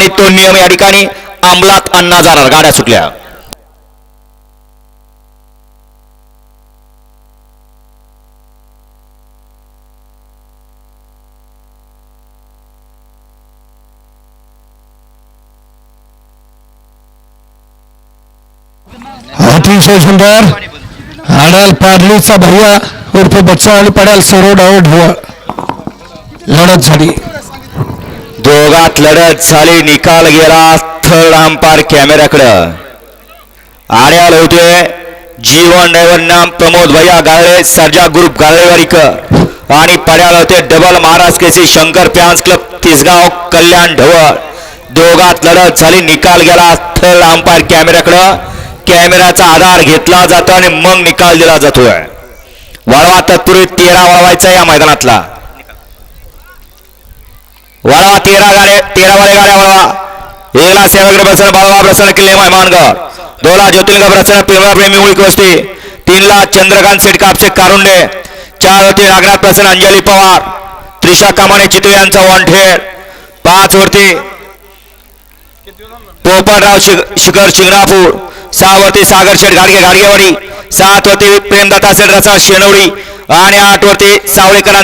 आणि तो नियम या ठिकाणी अंमलात आणला जाणार. गाड्या सुटल्या. अतिशय सुंदर. आडाल पाडलीचा भैया उर्फ बच्चा आणि पडाल सरोड डाव ढवळ लढत झाली. दोघात लढत झाली निकाल गेला थर्ड अंपायर कॅमेऱ्याकडं आड्याल होते जीवन नाम प्रमोद भैया गाळे सर्जा ग्रुप गाळेवारीकर आणि पड्याल होते double Maharaj KC Shankar fans club Tisgaon Kalyan Dhaval. दोघात लढत झाली निकाल गेला थर्ड अंपायर कॅमेऱ्याकडं कॅमेऱ्याचा आधार घेतला जातो आणि मग निकाल दिला जातोय. वळवा तत्पूर्वी तेरा वळवायचा या मैदानातला. वळवा तेरा गाडे तेरा वाले गाड्या वळवा एकला सेवाग्र प्रसन्न बाळवा प्रसन्न किल्ले मानगर दोला ज्योतिर्लिंग प्रसन्न पिंगळा प्रेमी उळी वस्ती तीनला चंद्रकांत सेठ कापशे कारुंडे। चार वरती नागनाथ प्रसन्न अंजली पवार। त्रिशा कामाने चितळे यांचा वॉन्टेड। पाच वरती पोपटराव शिखर शिंगणापूर। सहा वरती सागर शेठ गाडगे गाडगेवाडी सात वरती प्रेमदत्ता शेठ रसा शेनवडी। आणि आठ वरती सावळेकरांचा